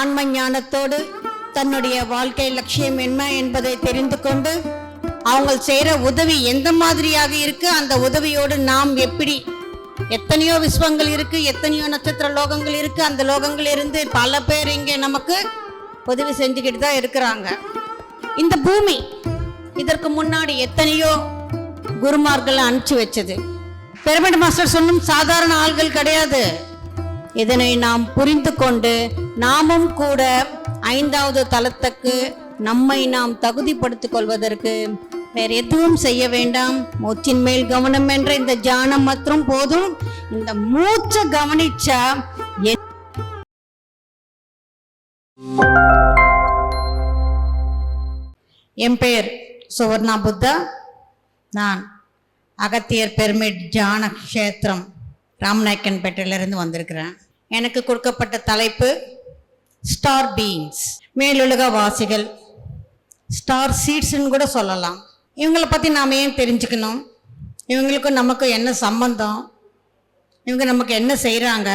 ஆன்ம ஞானத்தோடு தன்னுடைய வாழ்க்கை லட்சியம் என்ன என்பதை தெரிந்து கொண்டு அவங்க செய்கிற உதவி எந்த மாதிரியாக இருக்கு அந்த உதவியோடு நாம் எப்படி எத்தனையோ விஸ்வங்கள் இருக்கு எத்தனையோ நட்சத்திர லோகங்கள் இருக்கு அந்த லோகங்கள் இருந்து பல பேர் இங்கே நமக்கு உதவி செஞ்சுக்கிட்டு தான் இருக்கிறாங்க. இந்த பூமி இதற்கு முன்னாடி எத்தனையோ குருமார்கள் அனுப்பிச்சு வச்சது. பிரமிட் மாஸ்டர் சொன்னும் சாதாரண ஆள்கள் கிடையாது. இதனை நாம் புரிந்து கொண்டு நாமும் கூட ஐந்தாவது தளத்துக்கு நம்மை நாம் தகுதிப்படுத்திக் கொள்வதற்கு வேற எதுவும் செய்ய வேண்டாம். மூச்சின் மேல் கவனம் என்ற இந்த ஜானம் மற்றும் போதும். இந்த மூச்சை கவனிச்சா என் பெயர் சுவர்ணா புத்தா. நான் அகத்தியர் பெருமிட் ஜான கஷேத்திரம் ராமநாயக்கன்பேட்டையிலிருந்து வந்திருக்கிறேன். எனக்கு கொடுக்கப்பட்ட தலைப்பு ஸ்டார் பீயிங்ஸ் மேலுலக வாசிகள். ஸ்டார் சீட்ஸ்ன்னு கூட சொல்லலாம். இவங்களை பற்றி நாம் ஏன் தெரிஞ்சுக்கணும்? இவங்களுக்கும் நமக்கும் என்ன சம்பந்தம்? இவங்க நமக்கு என்ன செய்கிறாங்க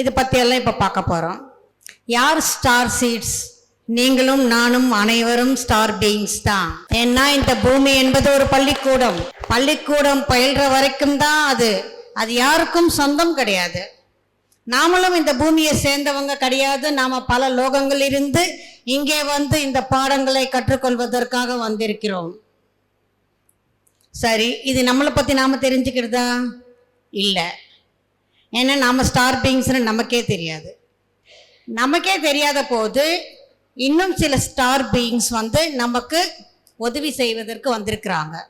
இதை பற்றியெல்லாம் இப்போ பார்க்க போகிறோம் யார் ஸ்டார் சீட்ஸ் நீங்களும் நானும் அனைவரும் ஸ்டார் பீயிங்ஸ் தான். ஏன்னா இந்த பூமி என்பது ஒரு பள்ளிக்கூடம். பள்ளிக்கூடம் பயில்ற வரைக்கும் தான் அது. அது யாருக்கும் சொந்தம் கிடையாது. நாமளும் இந்த பூமியை சேர்ந்தவங்க கிடையாது. நாம பல லோகங்கள் இருந்து இங்கே வந்து இந்த பாடங்களை கற்றுக்கொள்வதற்காக வந்திருக்கிறோம். சரி இது நம்மளை பத்தி நாம தெரிஞ்சுக்கிறதா? இல்லை. ஏன்னா நாம ஸ்டார் பீங்ஸ்னு நமக்கே தெரியாது. நமக்கே தெரியாத போது இன்னும் சில ஸ்டார் பீயிங்ஸ் வந்து நமக்கு உதவி செய்வதற்கு வந்திருக்கிறாங்க.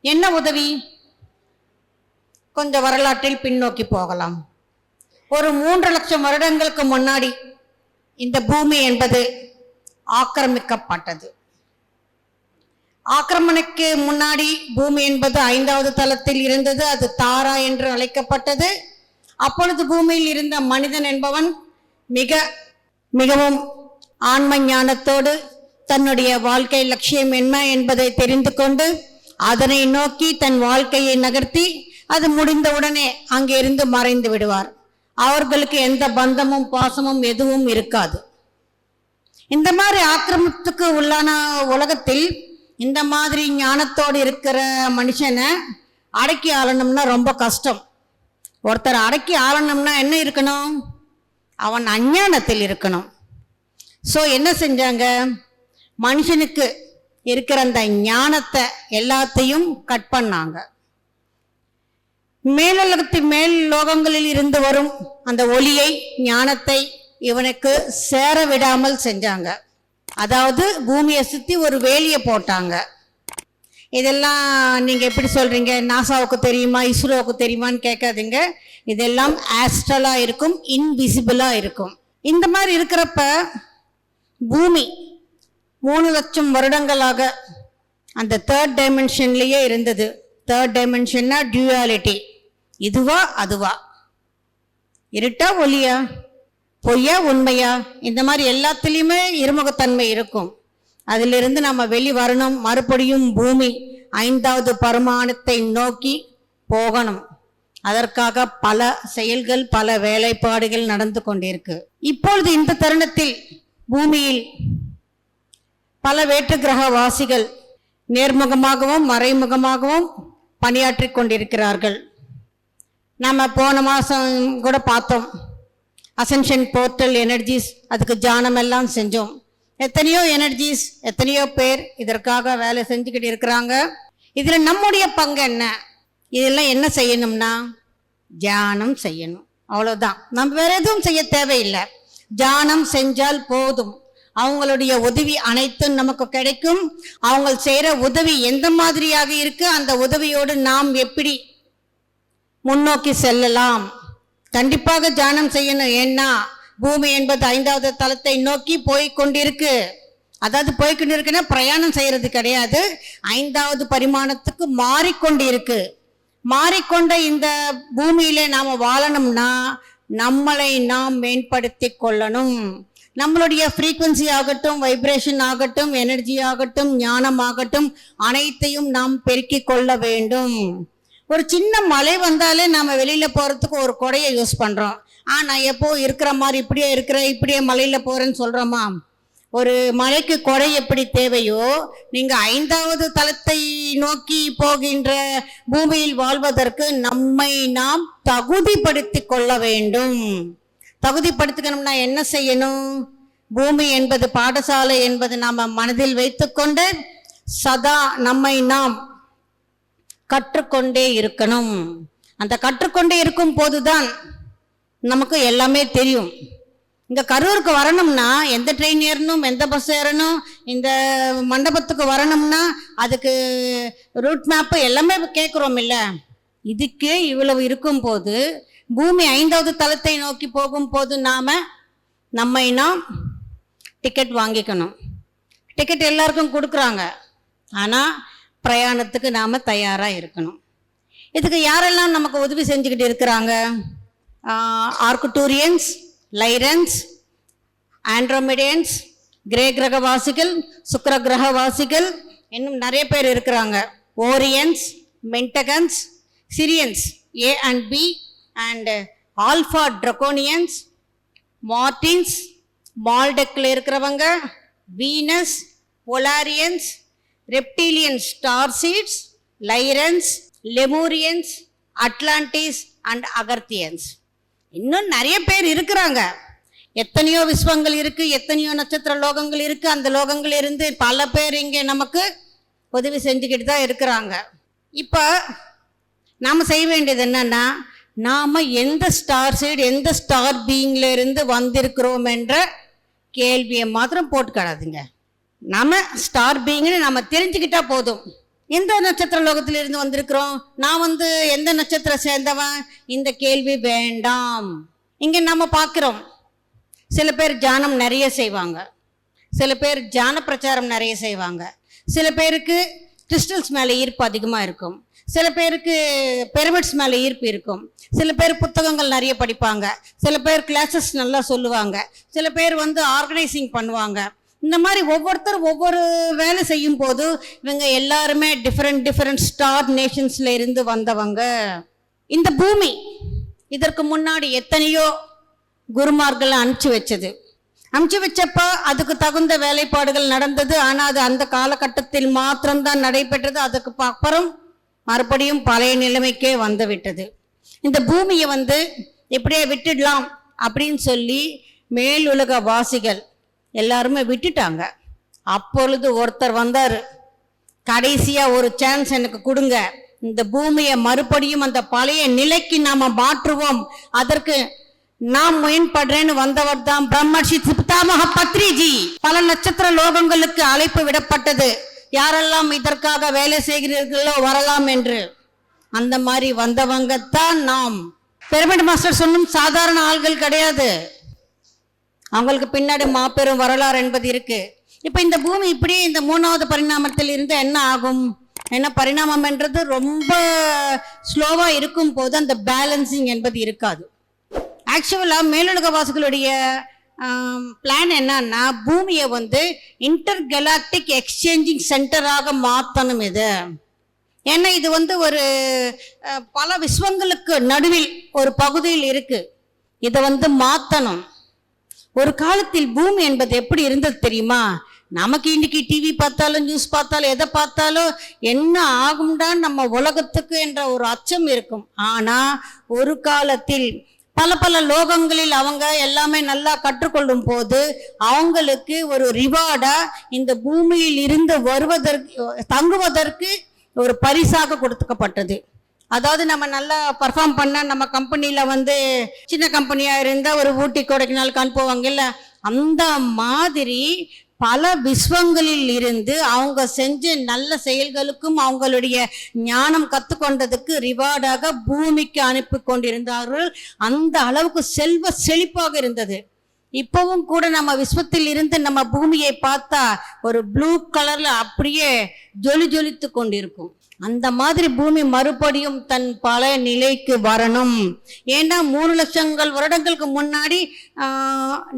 என்ன உதவி? கொஞ்சம் வரலாற்றில் பின்னோக்கி போகலாம். ஒரு மூன்று லட்சம் வருடங்களுக்கு முன்னாடி இந்த பூமி என்பது ஆக்கிரமிக்கப்பட்டது. ஆக்கிரமணுக்கு முன்னாடி பூமி என்பது ஐந்தாவது தளத்தில் இருந்தது அது தாரா என்று அழைக்கப்பட்டது. அப்பொழுது பூமியில் இருந்த மனிதன் என்பவன் மிக மிகவும் ஆன்ம ஞானத்தோடு தன்னுடைய வாழ்க்கை லட்சியம் என்ன என்பதை தெரிந்து கொண்டு அதனை நோக்கி தன் வாழ்க்கையை நகர்த்தி அது முடிந்தவுடனே அங்கிருந்து மறைந்து விடுவார். அவர்களுக்கு எந்த பந்தமும் பாசமும் எதுவும் இருக்காது. இந்த மாதிரி ஆக்கிரமத்துக்கு உள்ளான உலகத்தில் இந்த மாதிரி ஞானத்தோடு இருக்கிற மனுஷனை அடக்கி ஆளணும்னா ரொம்ப கஷ்டம். ஒருத்தர் அடக்கி ஆளணும்னா என்ன இருக்கணும்? அவன் அஞ்ஞானத்தில் இருக்கணும். ஸோ என்ன செஞ்சாங்க? மனுஷனுக்கு இருக்கிற அந்த ஞானத்தை எல்லாத்தையும் கட் பண்ணாங்க. மேலுலகத்தின் மேல் லோகங்களில் இருந்து வரும் அந்த ஒளியை ஞானத்தை இவனுக்கு சேர விடாமல் செஞ்சாங்க. அதாவது பூமியை சுற்றி ஒரு வேலியை போட்டாங்க. இதெல்லாம் நீங்கள் எப்படி சொல்கிறீங்க நாசாவுக்கு தெரியுமா? இஸ்ரோவுக்கு தெரியுமான்னு கேட்காதீங்க. இதெல்லாம் ஆஸ்ட்ரலாக இருக்கும் இன்விசிபிளாக இருக்கும். இந்த மாதிரி இருக்கிறப்ப பூமி மூணு லட்சம் வருடங்களாக அந்த தேர்ட் டைமென்ஷன்லேயே இருந்தது. தேர்ட் டைமென்ஷன்னா டியூயாலிட்டி இதுவா அதுவா? இருட்டா ஒலியா பொய்யா உண்மையா? இந்த மாதிரி எல்லாத்துலேயுமே இருமுகத்தன்மை இருக்கும். அதிலிருந்து நம்ம வெளி வரணும். மறுபடியும் பூமி ஐந்தாவது பருமானத்தை நோக்கி போகணும். அதற்காக பல செயல்கள் பல வேலைப்பாடுகள் நடந்து கொண்டிருக்கு. இப்பொழுது இந்த தருணத்தில் பூமியில் பல வேற்று கிரக வாசிகள் நேர்முகமாகவும் மறைமுகமாகவும் பணியாற்றி கொண்டிருக்கிறார்கள். நம்ம போன மாதம் கூட பார்த்தோம். அசென்ஷன் போர்ட்டல் எனர்ஜிஸ் அதுக்கு ஜானம் எல்லாம் செஞ்சோம். எத்தனையோ எனர்ஜிஸ் எத்தனையோ பேர் இதற்காக வேலை செஞ்சுக்கிட்டு இருக்கிறாங்க. இதில் நம்முடைய பங்கு என்ன? இதெல்லாம் என்ன செய்யணும்னா தியானம் செய்யணும். அவ்வளோதான் நம்ம வேற எதுவும் செய்ய தேவையில்லை. தியானம் செஞ்சால் போதும். அவங்களுடைய உதவி அனைத்தும் நமக்கு கிடைக்கும். அவங்க செய்கிற உதவி எந்த மாதிரியாக இருக்கு? அந்த உதவியோடு நாம் எப்படி முன்னோக்கி செல்லலாம். கண்டிப்பாக தியானம் செய்யணும். ஏன்னா பூமி என்பது ஐந்தாவது தளத்தை நோக்கி போய் கொண்டிருக்கு. அதாவது போய் கொண்டிருக்குன்னா பிரயாணம் செய்யறது கிடையாது. ஐந்தாவது பரிமாணத்துக்கு மாறிக்கொண்டு இருக்கு மாறிக்கொண்ட இந்த பூமியில நாம வாழணும்னா நம்மளை நாம் மேம்படுத்தி கொள்ளணும். நம்மளுடைய ஃப்ரீக்குவன்சி ஆகட்டும் வைப்ரேஷன் ஆகட்டும் எனர்ஜி ஆகட்டும் ஞானம் ஆகட்டும் அனைத்தையும் நாம் பெருக்கிக் கொள்ள வேண்டும். ஒரு சின்ன மழை வந்தாலே நம்ம வெளியில் போகிறதுக்கு ஒரு குடையை யூஸ் பண்ணுறோம் ஆ நான் எப்போ இருக்கிற மாதிரி இப்படியே இருக்கிறேன் இப்படியே மலையில் போகிறேன்னு சொல்கிறோமா ஒரு மலைக்கு கொடை எப்படி தேவையோ நீங்கள் ஐந்தாவது தளத்தை நோக்கி போகின்ற பூமியில் வாழ்வதற்கு நம்மை நாம் தகுதிப்படுத்தி கொள்ள வேண்டும். தகுதிப்படுத்திக்கணும்னா என்ன செய்யணும்? பூமி என்பது பாடசாலை என்பது நாம் மனதில் வைத்துக்கொண்டு சதா நம்மை நாம் கற்றுக்கொண்டே இருக்கணும். அந்த கற்றுக்கொண்டே இருக்கும் போதுதான் நமக்கு எல்லாமே தெரியும். இந்த கரூருக்கு வரணும்னா எந்த ட்ரெயின் ஏறணும் எந்த பஸ் ஏறணும் இந்த மண்டபத்துக்கு வரணும்னா அதுக்கு ரூட் மேப்பு எல்லாமே கேட்குறோம் இல்லை இதுக்கே இவ்வளவு இருக்கும்போது பூமி ஐந்தாவது தளத்தை நோக்கி போகும்போது நாம் நம்மை நாம் டிக்கெட் வாங்கிக்கணும். டிக்கெட் எல்லாருக்கும் கொடுக்குறாங்க. ஆனால் பிரயாணத்துக்கு நாம் தயாராக இருக்கணும். இதுக்கு யாரெல்லாம் நமக்கு உதவி செஞ்சுக்கிட்டு இருக்கிறாங்க? ஆர்குட்டூரியன்ஸ் லைரன்ஸ் ஆண்ட்ரோமிடியன்ஸ் கிரே கிரகவாசிகள் சுக்கர கிரகவாசிகள் இன்னும் நிறைய பேர் இருக்கிறாங்க. Orions Mintakans Sirians A and B and Alpha Draconians Martians மால்டெக்கில் இருக்கிறவங்க Venus Polarians Reptilian star seeds Lyrans Lemurians Atlantis and Agarthians இன்னும் நிறைய பேர் இருக்கிறாங்க. எத்தனையோ விஸ்வங்கள் இருக்குது எத்தனையோ நட்சத்திர லோகங்கள் இருக்குது அந்த லோகங்கள் இருந்து பல பேர் இங்கே நமக்கு உதவி செஞ்சுக்கிட்டு தான் இருக்கிறாங்க. இப்போ நாம் செய்ய வேண்டியது என்னென்னா நாம் எந்த ஸ்டார் சைடு எந்த ஸ்டார் பீயிங்கில் இருந்து வந்திருக்கிறோம் என்ற கேள்வியை மாத்திரம் போட்டுக்காடாதுங்க. நம்ம ஸ்டார் பீயிங்னு நம்ம தெரிஞ்சுக்கிட்டா போதும். எந்த நட்சத்திர லோகத்தில் இருந்து வந்திருக்கிறோம்? நான் வந்து எந்த நட்சத்திரம் சேர்ந்தவன்? இந்த கேள்வி வேண்டாம். இங்கே நம்ம பார்க்குறோம். சில பேர் தியானம் நிறைய செய்வாங்க. சில பேர் தியான பிரச்சாரம் நிறைய செய்வாங்க. சில பேருக்கு கிறிஸ்டல்ஸ் மேலே ஈர்ப்பு அதிகமாக இருக்கும். சில பேருக்கு பெரமிட்ஸ் மேலே ஈர்ப்பு இருக்கும். சில பேர் புத்தகங்கள் நிறைய படிப்பாங்க. சில பேர் கிளாஸஸ் நல்லா சொல்லுவாங்க. சில பேர் வந்து ஆர்கனைசிங் பண்ணுவாங்க. இந்த மாதிரி ஒவ்வொருத்தர் ஒவ்வொரு வேலை செய்யும் போது இவங்க எல்லாருமே டிஃப்ரெண்ட் டிஃப்ரெண்ட் ஸ்டார் நேஷன்ஸ்ல இருந்து வந்தவங்க. இந்த பூமி இதற்கு முன்னாடி எத்தனையோ குருமார்களை அனுப்பிச்சு வச்சது. அனுப்பிச்சு வச்சப்ப அதுக்கு தகுந்த வேலைப்பாடுகள் நடந்தது. ஆனால் அது அந்த காலகட்டத்தில் மாத்திரம்தான் நடைபெற்றது. அதுக்கு அப்புறம் மறுபடியும் பழைய நிலைமைக்கே வந்து விட்டது. இந்த பூமியை வந்து இப்படியே விட்டுடலாம் அப்படின்னு சொல்லி மேலுலக வாசிகள் எல்லாருமே விட்டுட்டாங்க. அப்பொழுது ஒருத்தர் வந்தார். கடைசியாக ஒரு சான்ஸ் எனக்கு கொடுங்க. இந்த பூமியை மறுபடியும் அந்த பழைய நிலைக்கு நாம் மாற்றுவோம். அதற்கு நான் முயன்படுறேன்னு வந்தவர் தான் பிரம்மர்ஷி பிதாமக பத்ரிஜி. பல நட்சத்திர லோகங்களுக்கு அழைப்பு விடப்பட்டது. யாரெல்லாம் இதற்காக வேலை செய்கிறீர்களோ வரலாம் என்று. அந்த மாதிரி வந்தவங்க தான் நாம். பெருமிட் மாஸ்டர் சொன்னும் சாதாரண ஆள்கள் கிடையாது. அவங்களுக்கு பின்னாடி மாபெரும் வரலாறு என்பது இருக்கு. இப்போ இந்த பூமி இப்படியே இந்த மூணாவது பரிணாமத்தில் இருந்து என்ன ஆகும்? என்ன பரிணாமம் என்றது ரொம்ப ஸ்லோவா இருக்கும் போது அந்த பேலன்சிங் என்பது இருக்காது. ஆக்சுவலாக மேலுலக வாசிகளுடைய பிளான் என்னன்னா பூமியை வந்து இன்டர் கெலாக்டிக் எக்ஸ்சேஞ்சிங் சென்டராக மாற்றணும் இது. ஏன்னா இது வந்து ஒரு பல விஸ்வங்களுக்கு நடுவில் ஒரு பகுதியில் இருக்கு. இதை வந்து மாற்றணும் ஒரு காலத்தில் பூமி என்பது எப்படி இருந்தது தெரியுமா? நமக்கு இன்னைக்கு டிவி பார்த்தாலும் நியூஸ் பார்த்தாலும் எதை பார்த்தாலும் என்ன ஆகும்டான்னு நம்ம உலகத்துக்கு என்ற ஒரு அச்சம் இருக்கும். ஆனா ஒரு காலத்தில் பல பல லோகங்களில் அவங்க எல்லாமே நல்லா கற்றுக்கொள்ளும் போது அவங்களுக்கு ஒரு ரிவார்டா இந்த பூமியில் இருந்து வருவதற்கு தங்குவதற்கு ஒரு பரிசாக கொடுக்கப்பட்டது. அதாவது நம்ம நல்லா பர்ஃபார்ம் பண்ணால் நம்ம கம்பெனியில் வந்து சின்ன கம்பெனியாக இருந்தால் ஒரு ஊட்டி கொடைக்கினால் அனுப்புவாங்கல்ல அந்த மாதிரி பல விஸ்வங்களில் இருந்து அவங்க செஞ்ச நல்ல செயல்களுக்கும் அவங்களுடைய ஞானம் கற்றுக்கொண்டதுக்கு ரிவார்டாக பூமிக்கு அனுப்பி கொண்டிருந்தார்கள். அந்த அளவுக்கு செல்வ செழிப்பாக இருந்தது. இப்பவும் கூட நம்ம விஸ்வத்தில் இருந்து நம்ம பூமியை பார்த்தா ஒரு ப்ளூ கலர்ல அப்படியே ஜொலி ஜொலித்து கொண்டிருக்கும். அந்த மாதிரி பூமி மறுபடியும் தன் பழைய நிலைக்கு வரணும். ஏன்னா மூணு லட்சங்கள் வருடங்களுக்கு முன்னாடி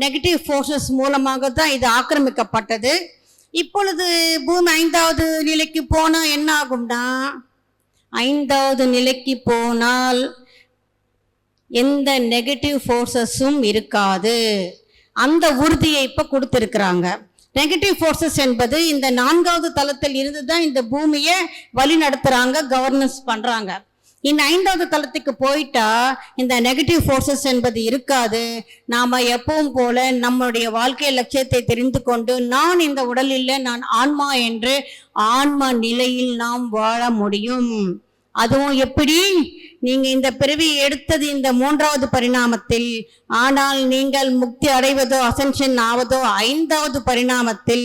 நெகட்டிவ் ஃபோர்ஸஸ் மூலமாக தான் இது ஆக்கிரமிக்கப்பட்டது. இப்பொழுது பூமி ஐந்தாவது நிலைக்கு போனால் என்ன ஆகும்னா ஐந்தாவது நிலைக்கு போனால் எந்த நெகட்டிவ் ஃபோர்ஸஸும் இருக்காது. அந்த உறுதியை இப்போ கொடுத்துருக்குறாங்க. நெகட்டிவ் ஃபோர்ஸஸ் என்பது இந்த நான்காவது தளத்தில் இருந்து தான் இந்த பூமியை வழி நடத்துகிறாங்க கவர்னன்ஸ் பண்ணுறாங்க இந்த ஐந்தாவது தளத்துக்கு போயிட்டா இந்த நெகட்டிவ் ஃபோர்ஸஸ் என்பது இருக்காது. நாம் எப்பவும் போல நம்மளுடைய வாழ்க்கை லட்சியத்தை தெரிந்து கொண்டு நான் இந்த உடலில் நான் ஆன்மா என்று ஆன்மா நிலையில் நாம் வாழ முடியும். அதுவும் எப்படி? நீங்க இந்த பிறவி எடுத்தது இந்த மூன்றாவது பரிணாமத்தில் ஆனால் நீங்கள் முக்தி அடைவதோ அசென்ஷன் ஆவதோ ஐந்தாவது பரிணாமத்தில்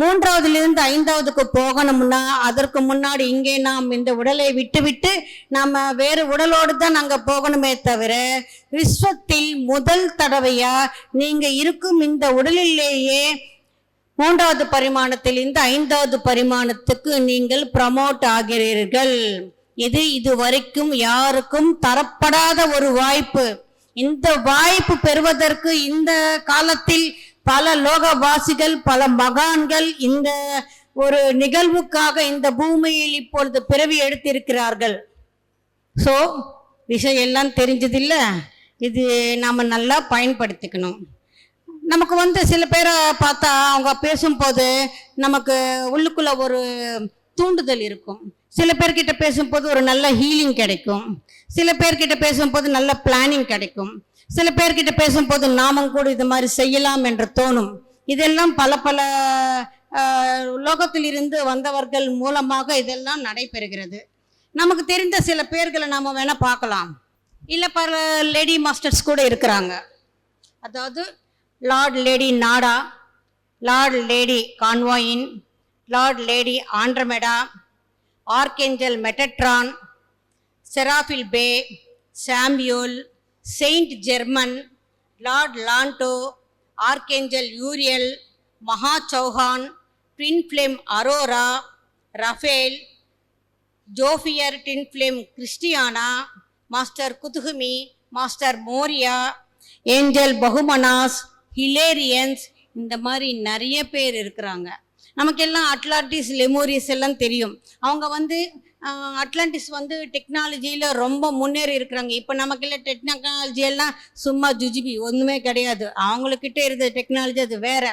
மூன்றாவதிலிருந்து ஐந்தாவதுக்கு போகணும்னா அதற்கு முன்னாடி இங்கே நாம் இந்த உடலை விட்டுவிட்டு நம்ம வேறு உடலோடு தான் நாங்கள் போகணுமே தவிர விஸ்வத்தில் முதல் தடவையா நீங்க இருக்கும் இந்த உடலிலேயே மூன்றாவது பரிமாணத்தில் இந்த ஐந்தாவது பரிமாணத்துக்கு நீங்கள் ப்ரமோட் ஆகிறீர்கள். இது இதுவரைக்கும் யாருக்கும் தரப்படாத ஒரு வாய்ப்பு. இந்த வாய்ப்பு பெறுவதற்கு இந்த காலத்தில் பல லோகவாசிகள் பல மகான்கள் இந்த ஒரு நிகழ்வுக்காக இந்த பூமியில் இப்பொழுது பிறவி எடுத்திருக்கிறார்கள். ஸோ விஷயம் எல்லாம் தெரிஞ்சதில்ல. இது நாம் நல்லா பயன்படுத்திக்கணும். நமக்கு வந்து சில பேரை பார்த்தா அவங்க பேசும்போது நமக்கு உள்ளுக்குள்ள ஒரு தூண்டுதல் இருக்கும். சில பேர்கிட்ட பேசும்போது ஒரு நல்ல ஹீலிங் கிடைக்கும். சில பேர்கிட்ட பேசும்போது நல்ல பிளானிங் கிடைக்கும். சில பேர்கிட்ட பேசும்போது நாமும் கூட இது மாதிரி செய்யலாம் என்று தோணும். இதெல்லாம் பல பல உலோகத்தில் இருந்து வந்தவர்கள் மூலமாக இதெல்லாம் நடைபெறுகிறது. நமக்கு தெரிந்த சில பேர்களை நாம் வேணால் பார்க்கலாம். இல்லை பல லேடி மாஸ்டர்ஸ் கூட இருக்கிறாங்க. அதாவது Lord Lady Nada Lord Lady Kuan Yin Lord Lady Andromeda Archangel Metatron Seraphiel பே Samuel Saint Germain Lord Lanto Archangel Uriel Maha Chohan twin flame Aurora Raphael Jophiel twin flame Christiana master Kuthumi master Morya angel பகுமனாஸ் Hilarions இந்த மாதிரி நிறைய பேர் இருக்கிறாங்க. நமக்கெல்லாம் Atlantis லெமோரிஸ் எல்லாம் தெரியும். அவங்க வந்து அட்லாண்டிஸ் வந்து டெக்னாலஜியில் ரொம்ப முன்னேறி இருக்கிறாங்க. இப்போ நமக்கெல்லாம் டெக்னாலஜி எல்லாம் சும்மா ஜுஜிபி ஒன்றுமே கிடையாது. அவங்கக்கிட்ட இருந்த டெக்னாலஜி அது வேற.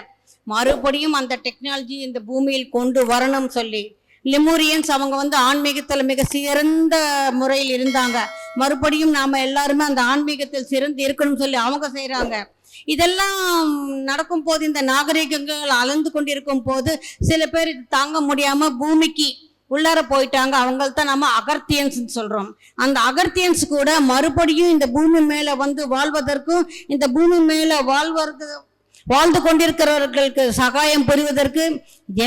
மறுபடியும் அந்த டெக்னாலஜி இந்த பூமியில் கொண்டு வரணும் சொல்லி. லெமோரியன்ஸ் அவங்க வந்து ஆன்மீகத்தில் மிக சிறந்த முறையில் இருந்தாங்க. மறுபடியும் நாம் எல்லாருமே அந்த ஆன்மீகத்தில் சிறந்து இருக்கணும்னு சொல்லி அவங்க செய்கிறாங்க இதெல்லாம் நடக்கும் போது இந்த நாகரிகங்கள் அளந்து கொண்டிருக்கும் போது சில பேர் தாங்க முடியாம பூமிக்கு உள்ளார போயிட்டாங்க. அவங்கள்தான் நம்ம அகர்த்தியன்ஸ் சொல்றோம். அந்த அகர்த்தியன்ஸ் கூட மறுபடியும் இந்த பூமி மேல வந்து வாழ்வதற்கும் இந்த பூமி மேல வாழ்வதற்கு வாழ்ந்து கொண்டிருக்கிறவர்களுக்கு சகாயம் புரிவதற்கு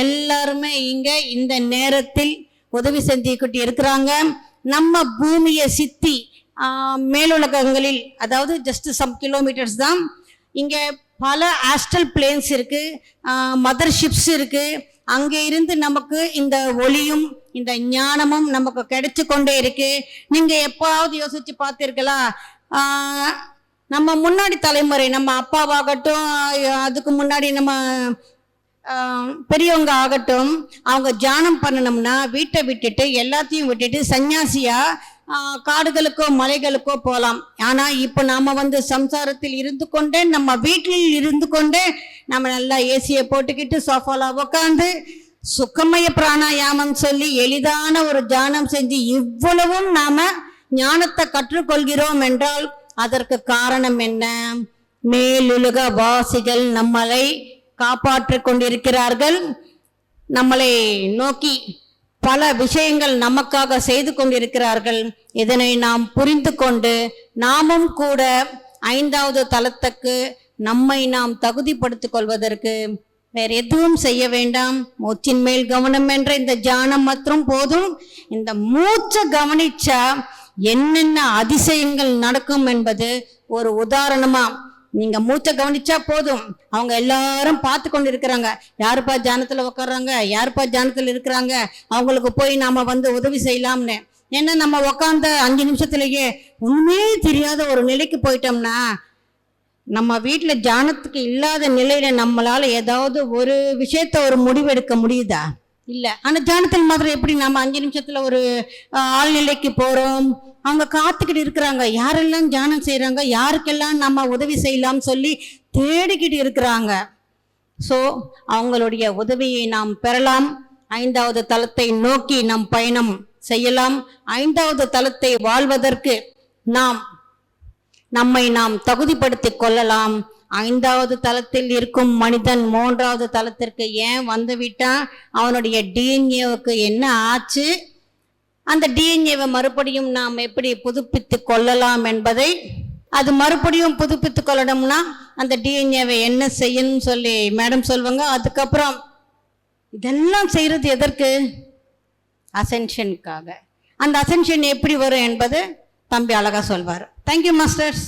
எல்லாருமே இங்க இந்த நேரத்தில் உதவி செஞ்சுக்கிட்டு இருக்கிறாங்க. நம்ம பூமியை சித்தி மேலுலகங்களில் அதாவது ஜஸ்ட் சம் கிலோமீட்டர்ஸ் தான் இங்கே பல ஆஸ்ட்ரல் பிளேன்ஸ் இருக்குது மதர் ஷிப்ஸ் இருக்குது அங்கே இருந்து நமக்கு இந்த ஒளியும் இந்த ஞானமும் நமக்கு கிடைச்சு கொண்டே இருக்கு. நீங்கள் எப்போவாவது யோசிச்சு பார்த்தீர்களா நம்ம முன்னாடி தலைமுறை நம்ம அப்பாவாகட்டும் அதுக்கு முன்னாடி நம்ம பெரியவங்க ஆகட்டும் அவங்க தியானம் பண்ணணும்னா வீட்டை விட்டுட்டு எல்லாத்தையும் விட்டுட்டு சன்னியாசியாக காடுகளுக்கோ மலைகளுக்கோ போகலாம் ஆனால் இப்போ நாம் வந்து சம்சாரத்தில் இருந்து கொண்டே நம்ம வீட்டில் இருந்து கொண்டே நம்ம நல்லா ஏசியை போட்டுக்கிட்டு சோஃபாவில் உட்காந்து சுக்கமய பிராணாயாமம் சொல்லி எளிதான ஒரு தியானம் செஞ்சு இவ்வளவும் நாம் ஞானத்தை கற்றுக்கொள்கிறோம் என்றால் அதற்கு காரணம் என்ன? மேலுலக வாசிகள் நம்மளை காப்பாற்றிக் கொண்டிருக்கிறார்கள். நம்மளை நோக்கி பல விஷயங்கள் நமக்காக செய்து கொண்டிருக்கிறார்கள். இதனை நாம் புரிந்து கொண்டு நாமும் கூட ஐந்தாவது தளத்துக்கு நம்மை நாம் தகுதிப்படுத்திக் கொள்வதற்கு வேற எதுவும் செய்ய வேண்டாம். மூச்சின் மேல் கவனம் என்ற இந்த ஜானம் மற்றும் போதும். இந்த மூச்சை கவனிச்சா என்னென்ன அதிசயங்கள் நடக்கும் என்பது ஒரு உதாரணமா நீங்க மூச்சை கவனிச்சா போதும். அவங்க எல்லாரும் பார்த்து கொண்டு இருக்கிறாங்க யாருப்பா ஜானத்தில் உட்காடுறாங்க யாருப்பா ஜானத்தில் இருக்கிறாங்க? அவங்களுக்கு போய் நாம வந்து உதவி செய்யலாம்னு. ஏன்னா நம்ம உட்காந்த அஞ்சு நிமிஷத்துலயே ஒண்ணுமே தெரியாத ஒரு நிலைக்கு போயிட்டோம்னா நம்ம வீட்டில் ஜானத்துக்கு இல்லாத நிலையில நம்மளால ஏதாவது ஒரு விஷயத்த ஒரு முடிவெடுக்க முடியுதா? இல்லை. ஆனால் தியானத்தில் மாத்திரம் எப்படி நம்ம அஞ்சு நிமிஷத்தில் ஒரு ஆழ்நிலைக்கு போகிறோம் அவங்க காத்துக்கிட்டு இருக்கிறாங்க. யாரெல்லாம் தியானம் செய்கிறாங்க யாருக்கெல்லாம் நம்ம உதவி செய்யலாம்னு சொல்லி தேடிக்கிட்டு இருக்கிறாங்க. ஸோ அவங்களுடைய உதவியை நாம் பெறலாம். ஐந்தாவது தளத்தை நோக்கி நம் பயணம் செய்யலாம். ஐந்தாவது தளத்தை வாழ்வதற்கு நாம் நம்மை நாம் தகுதிப்படுத்திக் கொள்ளலாம். ஐந்தாவது தளத்தில் இருக்கும் மனிதன் மூன்றாவது தளத்திற்கு ஏன் வந்து விட்டான்? அவனுடைய டிஎன்ஏவுக்கு என்ன ஆச்சு? அந்த டிஎன்ஏவை மறுபடியும் நாம் எப்படி புதுப்பித்து கொள்ளலாம் என்பதை அது மறுபடியும் புதுப்பித்து கொள்ளணும்னா அந்த டிஎன்ஏவை என்ன செய்யணும்னு சொல்லி மேடம் சொல்லுவாங்க அதுக்கப்புறம் இதெல்லாம் செய்கிறது எதற்கு? அசென்ஷனுக்காக. அந்த அசென்ஷன் எப்படி வரும் என்பது தம்பி அழகாக சொல்வார். Thank you masters